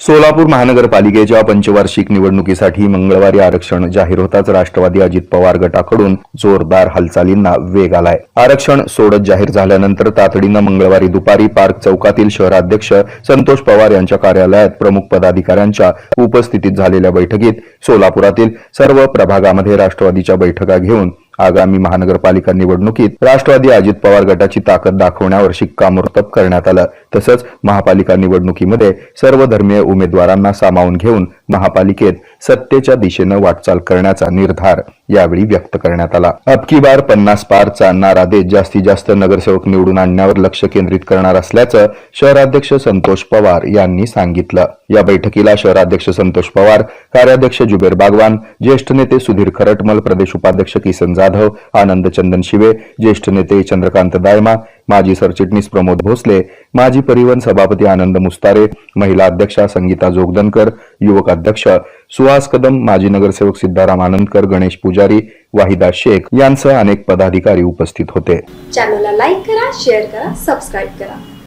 सोलापूर महानगरपालिकेच्या पंचवार्षिक निवडणुकीसाठी मंगळवारी आरक्षण जाहीर होताच राष्ट्रवादी अजित पवार गटाकडून जोरदार हालचालींना वेग आलाय. आरक्षण सोडत जाहीर झाल्यानंतर तातडीनं मंगळवारी दुपारी पार्क चौकातील शहराध्यक्ष संतोष पवार यांच्या कार्यालयात प्रमुख पदाधिकाऱ्यांच्या उपस्थितीत झालेल्या बैठकीत सोलापुरातील सर्व प्रभागामध्ये राष्ट्रवादीच्या बैठका घेऊन आगामी महानगरपालिका निवडणुकीत राष्ट्रवादी अजित पवार गटाची ताकद दाखवण्यावर शिक्कामोर्तब करण्यात आलं. तसंच महापालिका निवडणुकीमध्ये सर्व धर्मीय उमेदवारांना सामावून घेऊन महापालिकेत सत्तेच्या दिशेनं वाटचाल करण्याचा निर्धार यावेळी व्यक्त करण्यात आला. अबकी बार पन्नास पारचा नारा देत जास्तीत जास्त नगरसेवक निवडून आणण्यावर लक्ष केंद्रित करणार असल्याचं शहराध्यक्ष संतोष पवार यांनी सांगितलं. या बैठकीला शहराध्यक्ष संतोष पवार कार्याध्यक्ष जुबेर बागवान ज्येष्ठ नेते सुधीर खरटमल प्रदेश उपाध्यक्ष किसन जाधव आनंद चंदन शिवे ज्येष्ठ नेते चंद्रकांत दायमा माजी सरचिटणीस प्रमोद भोसले माजी परिवहन सभापती आनंद मुस्तारे महिला अध्यक्षा संगीता जोगदनकर युवक अध्यक्ष सुहास कदम माजी नगरसेवक सिद्धाराम आनंदकर गणेश पुजारी वाहिदा शेख यांसह अनेक पदाधिकारी उपस्थित होते. चॅनलला लाईक करा शेअर करा सबस्क्राईब करा.